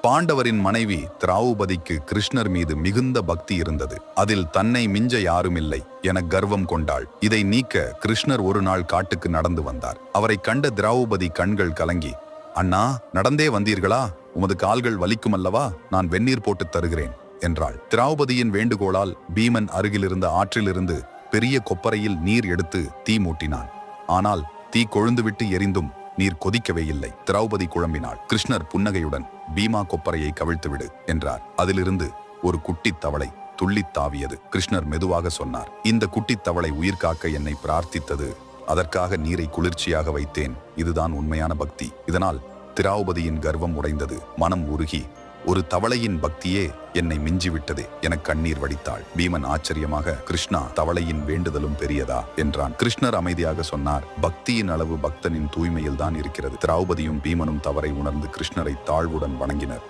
பாண்டவரின் மனைவி திராவுபதிக்கு கிருஷ்ணர் மீது மிகுந்த பக்தி இருந்தது. அதில் தன்னை மிஞ்ச யாருமில்லை என கர்வம் கொண்டாள். இதை நீக்க கிருஷ்ணர் ஒரு நாள் காட்டுக்கு நடந்து வந்தார். அவரை கண்ட திராவுபதி கண்கள் கலங்கி அண்ணா நடந்தே வந்தீர்களா? உமது கால்கள் வலிக்கும் அல்லவா? நான் வெந்நீர் போட்டுத் தருகிறேன் என்றாள். திராவுபதியின் வேண்டுகோளால் பீமன் அருகிலிருந்த ஆற்றிலிருந்து பெரிய கொப்பரையில் நீர் எடுத்து தீ மூட்டினான். ஆனால் தீ கொழுந்துவிட்டு எரிந்தும் நீர் கொதிக்கவே இல்லை. திரௌபதி குழம்பினாள். கிருஷ்ணர் புன்னகையுடன் பீமா கொப்பரையை கவிழ்த்துவிடு என்றார். அதிலிருந்து ஒரு குட்டித் தவளை துள்ளித் தாவியது. கிருஷ்ணர் மெதுவாக சொன்னார் இந்த குட்டித் தவளை உயிர் காக்க என்னை பிரார்த்தித்தது. அதற்காக நீரை குளிர்ச்சியாக வைத்தேன். இதுதான் உண்மையான பக்தி. இதனால் திராவுபதியின் கர்வம் உடைந்தது. மனம் உருகி ஒரு தவளையின் பக்தியே என்னை மிஞ்சிவிட்டதே. என கண்ணீர் வடித்தாள். பீமன் ஆச்சரியமாக கிருஷ்ணா தவளையின் வேண்டுதலும் பெரியதா? என்றான். கிருஷ்ணர் அமைதியாக சொன்னார் பக்தியின் அளவு பக்தனின் தூய்மையில் தான் இருக்கிறது. திரௌபதியும் பீமனும் தவறை உணர்ந்து கிருஷ்ணரை தாழ்வுடன் வணங்கினர்.